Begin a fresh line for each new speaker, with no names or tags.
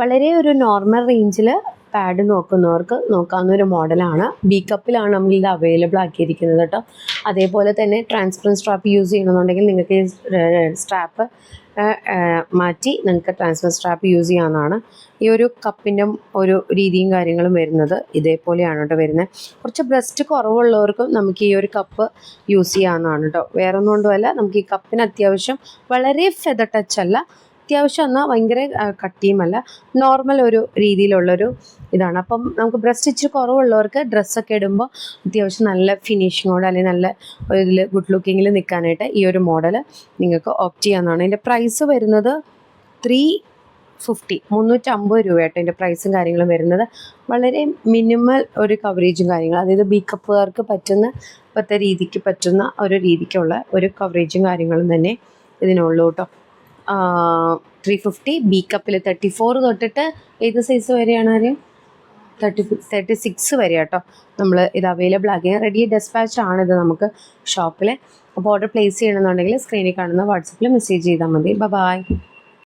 വളരെ ഒരു നോർമൽ റേഞ്ചിൽ പാഡ് നോക്കുന്നവർക്ക് നോക്കാവുന്ന ഒരു മോഡലാണ് ബി കപ്പിലാണ് നമ്മൾ ഇത് അവൈലബിൾ ആക്കിയിരിക്കുന്നത് കേട്ടോ. അതേപോലെ തന്നെ ട്രാൻസ്പെറന്റ് സ്ട്രാപ്പ് യൂസ് ചെയ്യണമെന്നുണ്ടെങ്കിൽ നിങ്ങൾക്ക് ഈ സ്ട്രാപ്പ് മാറ്റി നിങ്ങൾക്ക് ട്രാൻസ്ഫർ സ്ട്രാപ്പ് യൂസ് ചെയ്യാവുന്നതാണ്. ഈ ഒരു കപ്പിന്റെ ഒരു രീതിയും കാര്യങ്ങളും വരുന്നത് ഇതേപോലെയാണ് കേട്ടോ വരുന്നത്. കുറച്ച് ബ്രസ്റ്റ് കുറവുള്ളവർക്കും നമുക്ക് ഈ ഒരു കപ്പ് യൂസ് ചെയ്യാവുന്നതാണ് കേട്ടോ. വേറെ ഒന്നും കൊണ്ടുമല്ല നമുക്ക് ഈ കപ്പിന് അത്യാവശ്യം വളരെ ഫെദർ ടച്ച് അല്ല അത്യാവശ്യം എന്നാൽ ഭയങ്കര കട്ടിയുമല്ല. നോർമൽ ഒരു രീതിയിലുള്ളൊരു ഇതാണ്. അപ്പം നമുക്ക് ബ്രസ്റ്റ് ഇച്ചിരി കുറവുള്ളവർക്ക് ഡ്രസ്സൊക്കെ ഇടുമ്പോൾ അത്യാവശ്യം നല്ല ഫിനിഷിങ്ങോട് അല്ലെങ്കിൽ നല്ല ഇതിൽ ഗുഡ് ലുക്കിങ്ങിൽ നിൽക്കാനായിട്ട് ഈ ഒരു മോഡൽ നിങ്ങൾക്ക് ഓപ്റ്റ് ചെയ്യാവുന്നതാണ്. ഇതിന്റെ പ്രൈസ് വരുന്നത് ത്രീ ഫിഫ്റ്റി മുന്നൂറ്റമ്പത് രൂപ കേട്ടോ ഇതിന്റെ പ്രൈസും കാര്യങ്ങളും വരുന്നത്. വളരെ മിനിമൽ ഒരു കവറേജും കാര്യങ്ങളും അതായത് ബി കപ്പുകാർക്ക് പറ്റുന്ന ഇപ്പോഴത്തെ രീതിക്ക് പറ്റുന്ന ഒരു രീതിക്കുള്ള ഒരു കവറേജും കാര്യങ്ങളും തന്നെ ഇതിനുള്ളൂ കേട്ടോ ത്രീ ഫിഫ്റ്റി ബി കപ്പിൽ തേർട്ടി ഫോർ തൊട്ടിട്ട് ഏത് സൈസ് വരെയാണ് ആരും തേർട്ടി തേർട്ടി സിക്സ് വരെ കേട്ടോ നമ്മൾ ഇത് അവൈലബിൾ ആക്കി. റെഡി ഡെസ്പാച്ച് ആണിത് നമുക്ക് ഷോപ്പിൽ അപ്പോൾ ഓർഡർ പ്ലേസ് ചെയ്യണമെന്നുണ്ടെങ്കിൽ സ്ക്രീനിൽ കാണുന്ന വാട്സപ്പിൽ മെസ്സേജ് ചെയ്താൽ മതി. ബൈ